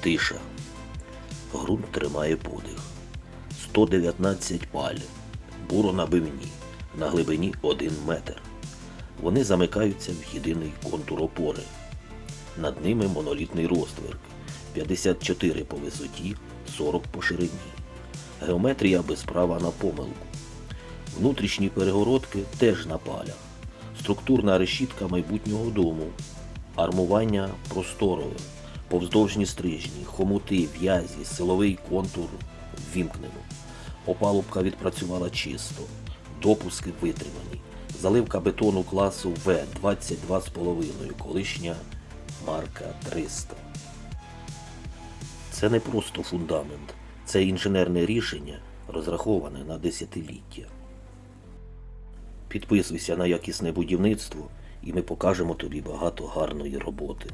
Тиша. Грунт тримає подих. 119 паль. Буро на бивні. На глибині 1 метр. Вони замикаються в єдиний контур опори. Над ними монолітний розтверк. 54 по висоті, 40 по ширині. Геометрія без права на помилку. Внутрішні перегородки теж на палях. Структурна решітка майбутнього дому. Армування просторове. Повздовжні стрижні, хомути, в'язі, силовий контур ввімкнено. Опалубка відпрацювала чисто. Допуски витримані. Заливка бетону класу В 22,5, колишня марка 300. Це не просто фундамент, це інженерне рішення, розраховане на десятиліття. Підписуйся на якісне будівництво, і ми покажемо тобі багато гарної роботи.